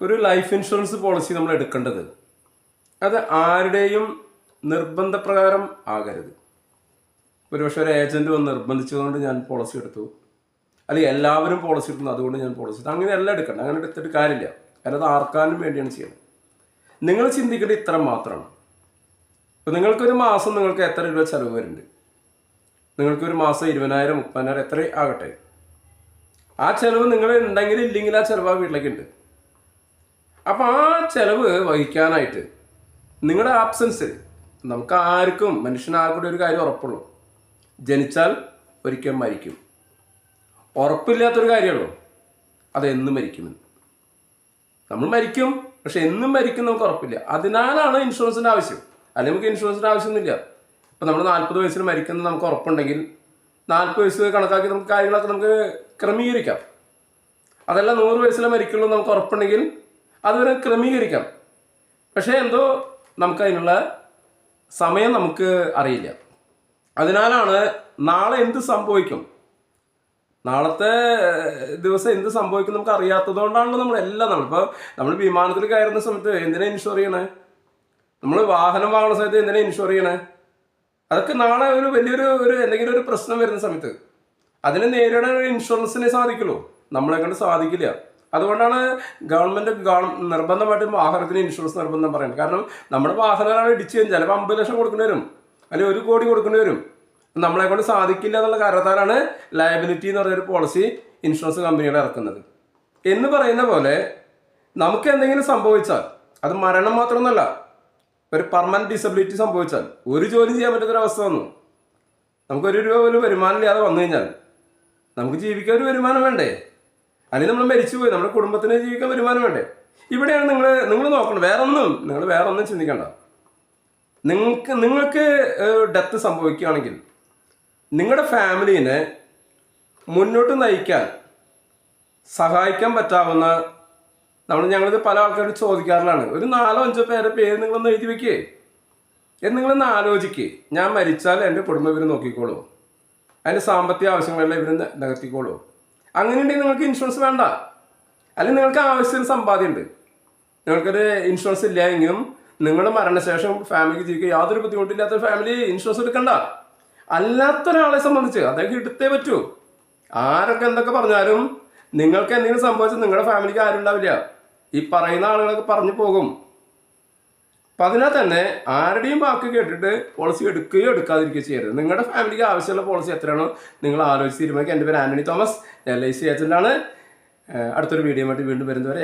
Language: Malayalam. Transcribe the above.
ഒരു ലൈഫ് ഇൻഷുറൻസ് പോളിസി നമ്മൾ എടുക്കേണ്ടത്. അത് ആരുടെയും നിർബന്ധപ്രകാരം ആകരുത്. ഒരുപക്ഷെ ഒരു ഏജന്റ് വന്ന് നിർബന്ധിച്ചതുകൊണ്ട് ഞാൻ പോളിസി എടുത്തു. അല്ലെങ്കിൽ എല്ലാവരും പോളിസി എടുക്കുന്നു അതുകൊണ്ട് ഞാൻ പോളിസി എടുത്തു. അങ്ങനെ എല്ലാം എടുക്കണം അങ്ങനെ എടുത്തിട്ട് കാര്യമില്ല. കാരണം അത് ആർക്കാനും വേണ്ടിയാണ് ചെയ്യുന്നത് നിങ്ങൾ ചിന്തിക്കേണ്ടത് ഇത്ര മാത്രമാണ് ഇപ്പോൾ നിങ്ങൾക്കൊരു മാസം നിങ്ങൾക്ക് എത്ര രൂപ ചിലവ് വരുന്നുണ്ട്? നിങ്ങൾക്കൊരു മാസം ഇരുപതിനായിരം മുപ്പതിനായിരം എത്ര ആകട്ടെ. ആ ചിലവ് നിങ്ങൾ ഉണ്ടെങ്കിൽ ഇല്ലെങ്കിൽ ആ ചിലവ് ആ വീട്ടിലേക്ക് ഉണ്ട്. അപ്പോൾ ആ ചിലവ് വഹിക്കാനായിട്ട് നിങ്ങളുടെ ആബ്സൻസ് നമുക്ക് ആർക്കും മനുഷ്യനാർക്കൂടെ ഒരു കാര്യം ഉറപ്പുള്ളൂ. ജനിച്ചാൽ ഒരിക്കൽ മരിക്കും. ഉറപ്പില്ലാത്തൊരു കാര്യമുള്ളൂ. അത് എന്നും മരിക്കുമെന്ന്. നമ്മൾ മരിക്കും പക്ഷെ എന്നും മരിക്കും നമുക്ക് ഉറപ്പില്ല. അതിനാലാണ് ഇൻഷുറൻസിന്റെ ആവശ്യം. അല്ലെങ്കിൽ നമുക്ക് ഇൻഷുറൻസിന്റെ ആവശ്യമൊന്നുമില്ല. ഇപ്പം നമ്മൾ നാൽപ്പത് വയസ്സിൽ മരിക്കുന്നത് നമുക്ക് ഉറപ്പുണ്ടെങ്കിൽ നാൽപ്പത് വയസ്സ് കണക്കാക്കി നമുക്ക് കാര്യങ്ങളൊക്കെ നമുക്ക് ക്രമീകരിക്കാം. അതല്ല നൂറ് വയസ്സിലെ മരിക്കുള്ളൂ നമുക്ക് ഉറപ്പുണ്ടെങ്കിൽ അതുവരെ ക്രമീകരിക്കാം. പക്ഷേ എന്തോ നമുക്കതിനുള്ള സമയം നമുക്ക് അറിയില്ല. അതിനാലാണ് നാളെ എന്ത് സംഭവിക്കും? നാളത്തെ ദിവസം എന്ത് സംഭവിക്കും നമുക്ക് അറിയാത്തത് കൊണ്ടാണല്ലോ നമ്മൾ എല്ലാം നമ്മളിപ്പോൾ നമ്മൾ വിമാനത്തിൽ കയറുന്ന സമയത്ത് എന്തിനാ ഇൻഷുർ ചെയ്യണേ? നമ്മൾ വാഹനം വാങ്ങുന്ന സമയത്ത് എന്തിനാ ഇൻഷുർ ചെയ്യണേ? അതൊക്കെ നാളെ ഒരു വലിയൊരു ഒരു എന്തെങ്കിലും ഒരു പ്രശ്നം വരുന്ന സമയത്ത്. അതിനെ നേരിടാൻ ഒരു ഇൻഷുറൻസിനെ സാധിക്കുള്ളൂ നമ്മളെ കൊണ്ട് സാധിക്കില്ല. അതുകൊണ്ടാണ് ഗവൺമെന്റ് ഗവൺ നിർബന്ധമായിട്ടും വാഹനത്തിന് ഇൻഷുറൻസ് നിർബന്ധം പറയുന്നത്. കാരണം നമ്മുടെ വാഹനങ്ങളാണ് ഇടിച്ച് കഴിഞ്ഞാൽ ചിലപ്പോൾ അമ്പത് ലക്ഷം കൊടുക്കേണ്ടി വരും. അല്ലെങ്കിൽ ഒരു കോടി കൊടുക്കേണ്ടി വരും. നമ്മളെ കൊണ്ട് സാധിക്കില്ല എന്നുള്ള കാരണത്താലാണ് ലയബിലിറ്റി എന്ന് പറയുന്ന പോളിസി ഇൻഷുറൻസ് കമ്പനികൾ ഇറക്കുന്നത്. എന്ന് പറയുന്ന പോലെ നമുക്ക് എന്തെങ്കിലും സംഭവിച്ചാൽ അത് മരണം മാത്രമൊന്നുമല്ല ഒരു പെർമനന്റ് ഡിസബിലിറ്റി സംഭവിച്ചാൽ ഒരു ജോലി ചെയ്യാൻ പറ്റാത്തൊരവസ്ഥ വന്നു. നമുക്കൊരു രൂപ പോലും വരുമാനം ഇല്ലാതെ വന്നു കഴിഞ്ഞാൽ നമുക്ക് ജീവിക്കാൻ ഒരു വരുമാനം വേണ്ടേ? അല്ലെങ്കിൽ നമ്മൾ മരിച്ചുപോയി നമ്മുടെ കുടുംബത്തിന് ജീവിക്കാൻ വരുമാനം വേണ്ടേ? ഇവിടെയാണ് നിങ്ങൾ നിങ്ങൾ നോക്കണം. വേറെ ഒന്നും നിങ്ങൾ വേറെ ഒന്നും ചിന്തിക്കണ്ട. നിങ്ങൾക്ക് നിങ്ങൾക്ക് ഡെത്ത് സംഭവിക്കുകയാണെങ്കിൽ നിങ്ങളുടെ ഫാമിലീനെ മുന്നോട്ട് നയിക്കാൻ സഹായിക്കാൻ പറ്റാവുന്ന നമ്മൾ ഞങ്ങളിത് പല ആൾക്കാരോട് ചോദിക്കാറുള്ളതാണ്. ഒരു നാലോ അഞ്ചോ പേരെ പേര് നിങ്ങളൊന്ന് എഴുതി വെക്കേ. എന്ന് നിങ്ങളൊന്ന് ആലോചിക്കേ. ഞാൻ മരിച്ചാൽ എന്റെ കുടുംബം ഇവർ നോക്കിക്കോളൂ. അതിന്റെ സാമ്പത്തിക ആവശ്യങ്ങളെല്ലാം ഇവർ നികത്തിക്കോളൂ. അങ്ങനെയുണ്ടെങ്കിൽ നിങ്ങൾക്ക് ഇൻഷുറൻസ് വേണ്ട. അല്ലെങ്കിൽ നിങ്ങൾക്ക് ആവശ്യത്തിന് സമ്പാദ്യമുണ്ട് നിങ്ങൾക്കൊരു ഇൻഷുറൻസ് ഇല്ല എങ്കിലും നിങ്ങളുടെ മരണശേഷം ഫാമിലിക്ക് ജീവിക്കുക യാതൊരു ബുദ്ധിമുട്ടില്ലാത്ത ഫാമിലി ഇൻഷുറൻസ് എടുക്കണ്ട. അല്ലാത്ത ഒരാളെ സംബന്ധിച്ച് അദ്ദേഹം എടുത്തേ പറ്റൂ. ആരൊക്കെ എന്തൊക്കെ പറഞ്ഞാലും നിങ്ങൾക്ക് എന്തെങ്കിലും സംഭവിച്ചാൽ നിങ്ങളുടെ ഫാമിലിക്ക് ആരും ഉണ്ടാവില്ല ഈ പറയുന്ന ആളുകളൊക്കെ പറഞ്ഞു പോകും. അപ്പം അതിനാൽ തന്നെ ആരുടെയും വാക്ക് കേട്ടിട്ട് പോളിസി എടുക്കുകയോ എടുക്കാതിരിക്കുകയോ ചെയ്യരുത്. നിങ്ങളുടെ ഫാമിലിക്ക് ആവശ്യമുള്ള പോളിസി എത്രയാണോ നിങ്ങൾ ആലോചിച്ച് തീരുമാനിക്കുക. എന്റെ പേര് Antony Thomas. L I C ഏജന്റാണ് അടുത്തൊരു വീഡിയോ ആയിട്ട് വീണ്ടും വരുന്നവരെ